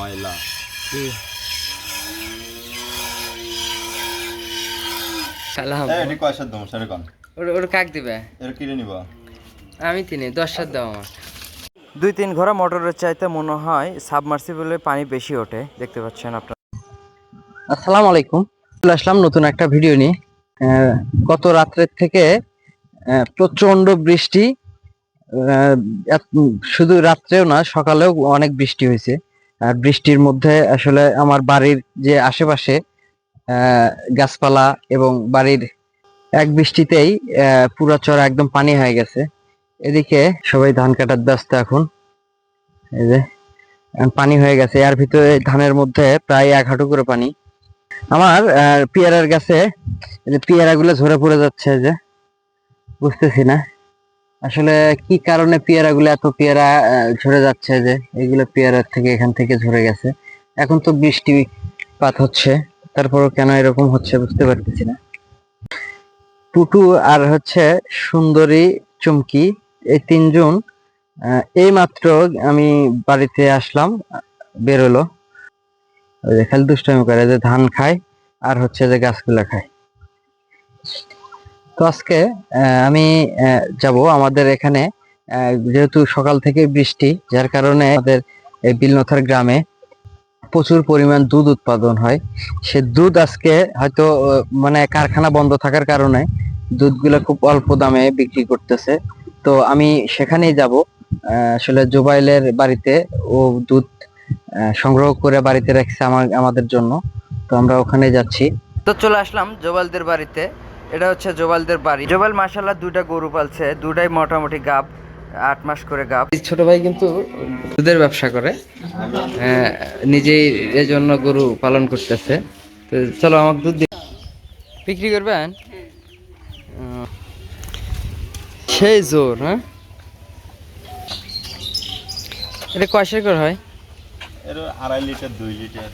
ময়লা। সালাম এই এটি কয় সাত দম সেটা কন। ওর ওর কাক দিবে? এর কিনে নিবা? আমি তিনে দশ সাত দাও আমার। দুই তিন ঘোড়া মোটরের চাইতে মনে হয় সাবমার্সিবলে পানি বেশি ওঠে দেখতে পাচ্ছেন আপনারা। আসসালামু আলাইকুম। চলে আসলাম নতুন একটা ভিডিও নিয়ে। আহ, গত রাত্রের থেকে আহ, প্রচণ্ড বৃষ্টি। আহ, শুধু রাত্রেও না সকালেও অনেক বৃষ্টি হয়েছে। বৃষ্টির মধ্যে আসলে আমার বাড়ির যে আশেপাশে গাছপালা এবং বাড়ির এক বৃষ্টিতেই পুরা চড়া একদম পানি হয়ে গেছে। এদিকে সবাই ধান কাটার ব্যস্ত এখন। এই যে পানি হয়ে গেছে। এর ভিতরে ধানের মধ্যে প্রায় এক হাঁটু করে পানি। আমার পেয়ারার গাছে, এই যে পেয়ারা গুলো ঝরে পড়ে যাচ্ছে যে, বুঝতেছি না। আসলে কি কারণে পেয়ারা গুলো এত পেয়ারা ঝরে যাচ্ছে যে এগুলো পেয়ারার থেকে এখান থেকে ঝরে গেছে? এখন তো বৃষ্টিপাত হচ্ছে, তারপরও কেন এরকম হচ্ছে বুঝতে পারতেছি না। টুটু আর হচ্ছে সুন্দরী চুমকি, এই তিনজন এই মাত্র আমি বাড়িতে আসলাম, বেরোলো। খালি দুষ্টামি করে যে ধান খায় আর হচ্ছে যে গাছগুলা খায়। তো আজকে আমি যাব আমাদের এখানে যেহেতু সকাল থেকে বৃষ্টি, যার কারণে আমাদের এই বিলনথার গ্রামে প্রচুর পরিমাণ দুধ উৎপাদন হয়। সে দুধ আজকে হয়তো মানে কারখানা বন্ধ থাকার কারণে দুধগুলো খুব অল্প দামে বিক্রি করতেছে। তো আমি সেখানেই যাব। আসলে জোবাইলের বাড়িতে ও দুধ সংগ্রহ করে বাড়িতে রাখছে আমার, আমাদের জন্য। তো আমরা ওখানে যাচ্ছি। তো চলে আসলাম জোবালদের বাড়িতে। এটা হচ্ছে জোবালদের বাড়ি। জোবাল মাসাল্লাহ দুটা গরু পালছে দুটাই মোটামুটি গাব আট মাস করে গাব। ছোট ভাই কিন্তু দুধের ব্যবসা করে আহ, নিজেই এজন্য গরু পালন করতেছে। তো চলো আমাকে দুধ দিয়ে বিক্রি করবেন? সেই জোর হ্যাঁ? এটা কয়সের করে হয়? এর আড়াই লিটার দুই লিটার।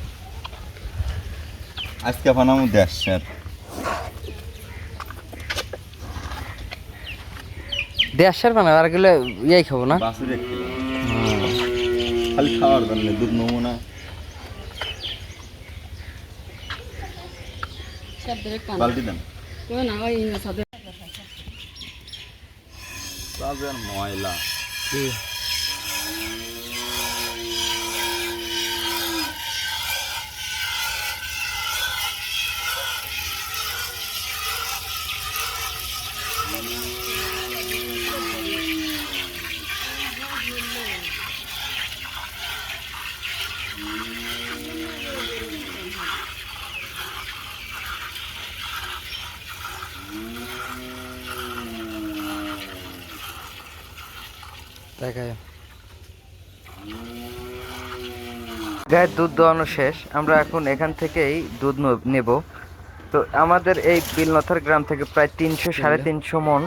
আজকে বানাবো দেড়শার দেড়শার বানাবে আর গেলে ইয়াই খাব না। খালি খাওয়ার জন্য দুধ নেব না বালতি দেন। ময়লা। দেখায়। গায়ের দুধ দোয়ানো শেষ আমরা এখন এখান থেকেই দুধ ন- নেব। তো আমাদের এই বিলনথর গ্রাম থেকে প্রায় তিনশো সাড়ে তিনশো মন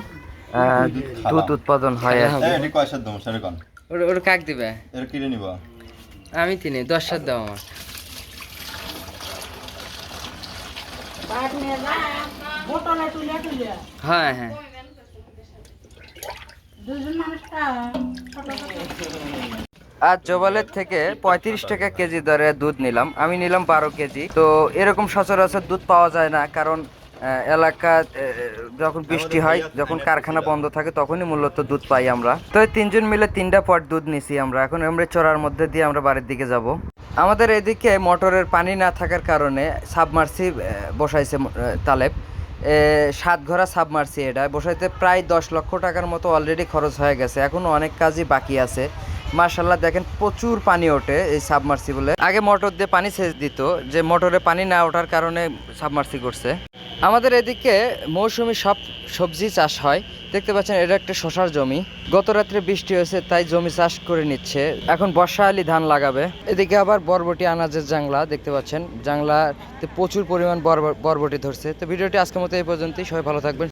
দুধ উৎপাদন হয় ওর ওর কাক দিবে? এর কিনে নিবা। আমি তিনে দশ সাত দাও আমার। হ্যাঁ হ্যাঁ। আজ জবালের থেকে পঁয়ত্রিশ টাকা কেজি দরে দুধ নিলাম। আমি নিলাম বারো কেজি। তো এরকম সচরাচর দুধ পাওয়া যায় না, কারণ এলাকা যখন বৃষ্টি হয়, যখন কারখানা বন্ধ থাকে, তখনই মূলত দুধ পাই আমরা। তো তিনজন মিলে তিনটা পট দুধ নিছি আমরা। এখন আমরা চড়ার মধ্যে দিয়ে আমরা বাড়ির দিকে যাব। আমাদের এদিকে মোটরের পানি না থাকার কারণে সাবমার্সি বসাইছে তালেব। সাত ঘোড়া সাবমার্সি এটা। বসাইতে প্রায় দশ লক্ষ টাকার মতো অলরেডি খরচ হয়ে গেছে। এখনও অনেক কাজই বাকি আছে। মার্শাল্লাহ দেখেন প্রচুর পানি ওঠে এই সাবমার্সি বলে। আগে মোটর দিয়ে পানি সেচ দিত, যে মোটরে পানি না ওঠার কারণে সাবমার্সি করছে। আমাদের এদিকে মৌসুমি সব সবজি চাষ হয়। দেখতে পাচ্ছেন, এটা একটা শশার জমি। গত রাত্রে বৃষ্টি হয়েছে, তাই জমি চাষ করে নিচ্ছে। এখন বর্ষা ধান লাগাবে। এদিকে আবার বরবটি আনাজের জাংলা, দেখতে পাচ্ছেন। জাংলাতে প্রচুর পরিমাণ বরব- বরবটি ধরছে। তো ভিডিওটি আজকের মতো এই পর্যন্তই। সবাই ভালো থাকবেন